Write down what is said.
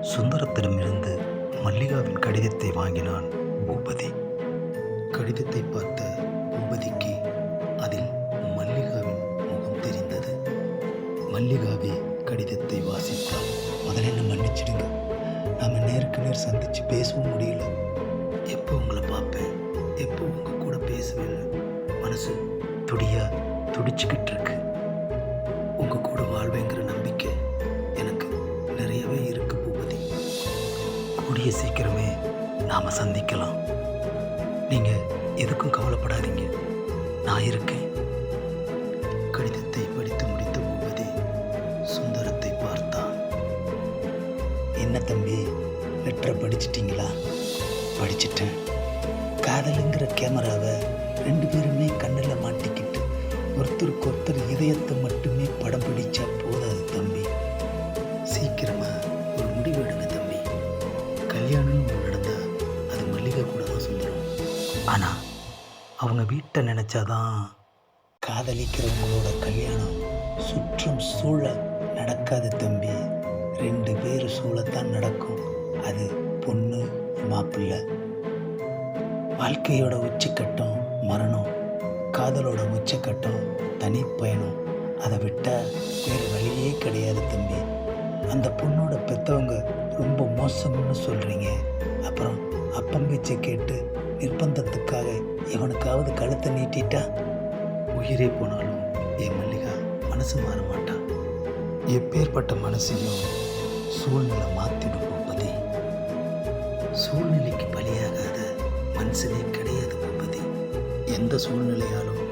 சுந்தரத்திடமிருந்து மல்லிகாவின் கடிதத்தை வாங்கினான் பூபதி. கடிதத்தை பார்த்த பூபதிக்கு அதில் மல்லிகாவின் முகம் தெரிந்தது. மல்லிகாவே கடிதத்தை வாசித்தாள் முதல்ல மன்னிச்சிடுங்க. நாம் நேருக்கு நேர் சந்தித்து பேசவும் முடியல. எப்போ உங்களை பார்ப்பேன்? எப்போ உங்கள் கூட பேசுவேன்னு மனசு துடியாக துடிச்சுக்கிட்டு இருக்கு. உங்கள் கூட வாழ்வேங்கிற நம்ம கூடிய சீக்கிரமே நாம சந்திக்கலாம். நீங்க எதுக்கும் கவலைப்படாதீங்க. நான் இருக்கேன். கடிதத்தை படித்து முடித்த பூபதி சுந்தரத்தை பார்த்தான் என்ன தம்பி லெட்டரை படிச்சிட்டிங்களா? படிச்சிட்டேன். காதலுங்கிற கேமராவை ரெண்டு பேருமே கண்ணில் மாட்டிக்கிட்டு ஒருத்தருக்கு ஒருத்தர் இதயத்தை மட்டுமே படம் ஆனால் அவங்க வீட்டை நினச்சாதான் காதலிக்கிறவங்களோட கல்யாணம் சுற்றும் சூழ நடக்காது தம்பி. ரெண்டு பேர் சூழத்தான் நடக்கும். அது பொண்ணு மாப்பிள்ளை. வாழ்க்கையோட உச்சக்கட்டம் மரணம். காதலோட உச்சக்கட்டம் தனி பயணம் அதை விட்டால் வேறு வழியே கிடையாது தம்பி. அந்த பொண்ணோட பெற்றவங்க ரொம்ப மோசம்னு சொல்கிறீங்க அப்புறம் அப்பம் பேச்சை கேட்டு நிர்பந்தத்துக்காக எவனுக்காவது கழுத்தை நீட்டிட்டா? உயிரே போனாலும் என் மல்லிகா மனசு மாற மாட்டான் எப்பேற்பட்ட மனசையும் சூழ்நிலை மாற்றிடும் பூபதி. சூழ்நிலைக்கு பலியாகாத மனுஷனே கிடையாது பூபதி. எந்த சூழ்நிலையாலும்